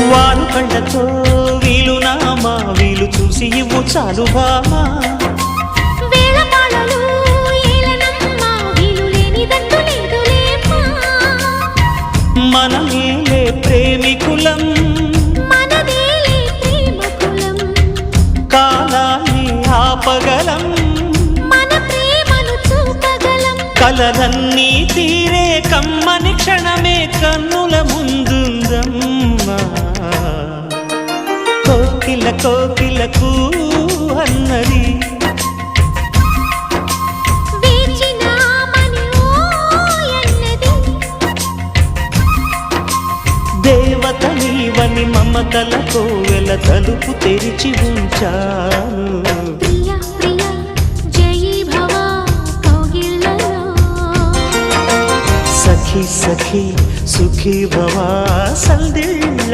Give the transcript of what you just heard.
వారు కళ్ళతో వీలు నామా వీలు చూసి ఇవ్వు చాలు బామా. మనమేలే ప్రేమికులం. మనదేలే ప్రేమ కులం కాలాన్ని ఆపగలం. మన ప్రేమను చూపగలం. కలలన్నీ తీరే కమ్మని క్షణమే కన్నుల కోకిల కోకిలకు అన్నది. దేవత నీవని మమతల కోవెల తలుపు తెరిచి ఉంచాను. సఖి సఖి సుఖీ భవా సందిళ్ళ